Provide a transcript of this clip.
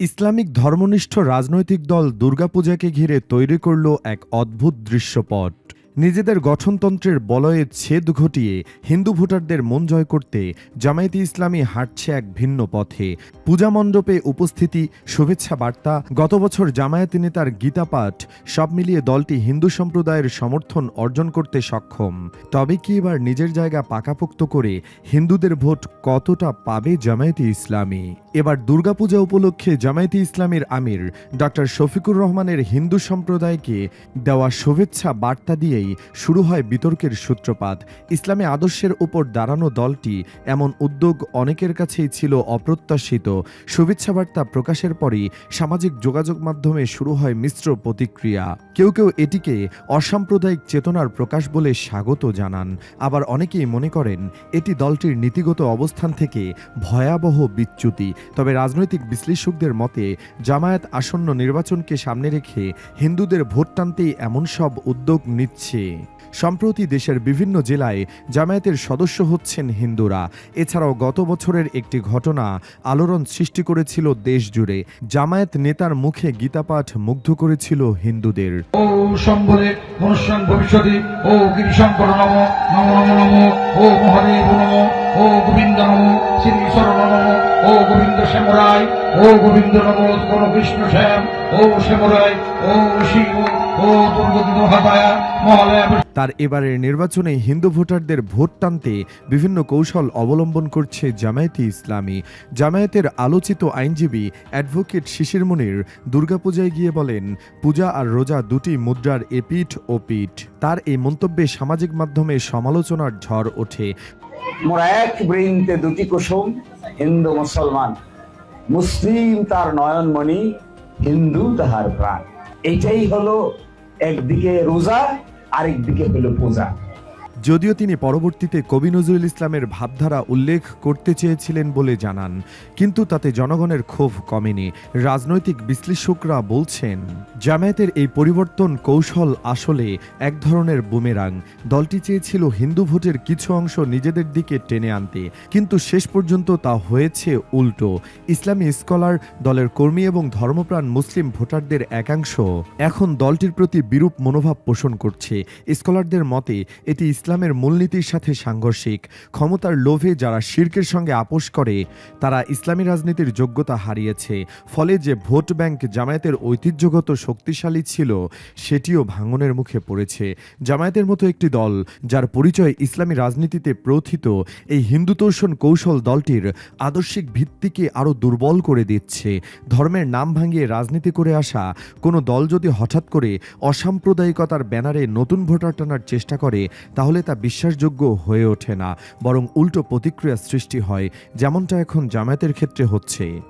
Islamic ধর্মনিষ্ঠ রাজনৈতিক দল দুর্গাপূজাকে ঘিরে তৈরি করল এক অদ্ভুত দৃশ্যপট। নিজেদের গঠনতন্ত্রের বলয়ে ছেদ ঘটিয়ে হিন্দু ভোটারদের মন জয় করতে জামায়াতে ইসলামী হাঁটছে এক ভিন্ন পথে। পূজা মণ্ডপে উপস্থিতি, শুভেচ্ছা বার্তা, গত বছর জামায়াত নেতার গীতা পাঠ সব মিলিয়ে দলটি হিন্দু সম্প্রদায়ের সমর্থন অর্জন করতে সক্ষম। তবে কি এবার নিজের জায়গা পাকাপোক্ত করে হিন্দুদের ভোট কতটা পাবে জামায়াতে ইসলামী? এবার দুর্গাপূজা উপলক্ষে জামায়াতে ইসলামের আমির ডক্টর শফিকুর রহমানের হিন্দু সম্প্রদায়কে দেওয়া শুভেচ্ছা বার্তা দিয়েই শুরু হয় বিতর্কের সূত্রপাত। ইসলামী আদর্শের উপর দাঁড়ানো দলটি এমন উদ্যোগ অনেকের কাছেই ছিল অপ্রত্যাশিত। শুভেচ্ছাবার্তা প্রকাশের পরই সামাজিক যোগাযোগ মাধ্যমে শুরু হয় মিশ্র প্রতিক্রিয়া। কেউ কেউ এটিকে অসাম্প্রদায়িক চেতনার প্রকাশ বলে স্বাগত জানান। আবার অনেকেই মনে করেন, এটি দলটির নীতিগত অবস্থান থেকে ভয়াবহ বিচ্যুতি। তবে রাজনৈতিক বিশ্লেষকদের মতে, জামায়াত আসন্ন নির্বাচনকে সামনে রেখে হিন্দুদের ভোট টানতেই এমন সব উদ্যোগ নিচ্ছে। সম্প্রতি দেশের বিভিন্ন জেলায় জামায়াতের সদস্য হচ্ছেন হিন্দুরা। এছাড়াও গত বছরের একটি ঘটনা আলোড়ন সৃষ্টি করেছিল দেশ জুড়ে জামায়াত নেতার মুখে গীতাপাঠ মুগ্ধ করেছিল হিন্দুদের। ও মনুষ্যান ভবিষ্যতে, ও গিরিশঙ্কর নম নম নম, ও মহাদেব নম। গোবিন্দ শ্যামরায় ও গোবিন্দ নম কোন কৃষ্ণ শ্যাম ও শ্যামরায় ও শিব ও দুর্গতি মহালয়া তার এবারের নির্বাচনে হিন্দু ভোটারদের ভোট টানতে বিভিন্ন কৌশল অবলম্বন করছে জামায়াতে ইসলামী। জামায়াতের আলোচিত আইনজীবী অ্যাডভোকেট শিশির মুনির দুর্গাপূজায় গিয়ে বলেন পূজা আর রোজা দুটি মুদ্রার এপিঠ ও পিঠ। তার এই মন্তব্যে সামাজিক মাধ্যমে সমালোচনার ঝড় ওঠে। মোরা এক বৃন্তে দুটি কুসুম হিন্দু মুসলমান। মুসলিম তার নয়নমণি, হিন্দু তাহার প্রাণ। এইটাই হলো একদিকে রোজা, আরেকদিকে হলো পূজা। যদিও তিনি পরবর্তীতে কবি নজরুল ইসলামের ভাবধারা উল্লেখ করতে চেয়েছিলেন বলে জানান, কিন্তু তাতে জনগণের ক্ষোভ কমেনি। রাজনৈতিক বিশ্লেষকরা বলছেন, জামায়াতের এই পরিবর্তন কৌশল আসলে এক ধরনের বুমেরাং। দলটি চেয়েছিল হিন্দু ভোটের কিছু অংশ নিজেদের দিকে টেনে আনতে, কিন্তু শেষ পর্যন্ত তা হয়েছে উল্টো। ইসলামী স্কলার, দলের কর্মী এবং ধর্মপ্রাণ মুসলিম ভোটারদের একাংশ। এখন দলটির প্রতি বিরূপ মনোভাব পোষণ করছে। স্কলারদের মতে, এটি ইসলামের মূলনীতির সাথে সাংঘর্ষিক, ক্ষমতার লোভে যারা শির্কের সঙ্গে আপোষ করে, তারা ইসলামী রাজনীতির যোগ্যতা হারিয়েছে। ফলে যে ভোট ব্যাংক জামায়াতের ঐতিহ্যগত শক্তিশালী ছিল, সেটিও ভাঙনের মুখে পড়েছে। জামায়াতের মতো একটি দল, যার পরিচয় ইসলামী রাজনীতিতে প্রথিত, এই হিন্দুতোষণ কৌশল দলটির আদর্শিক ভিত্তিকে আরও দুর্বল করে দিচ্ছে। ধর্মের নাম ভাঙিয়ে রাজনীতি করে আসা, কোনো দল যদি হঠাৎ করে অসাম্প্রদায়িকতার ব্যানারে নতুন ভোটার টানার চেষ্টা করে তাহলে তা বিশ্বাসযোগ্য হয়ে ওঠে না, বরং উল্টো প্রতিক্রিয়া সৃষ্টি হয়, যেমনটা এখন জামায়াতের ক্ষেত্রে হচ্ছে।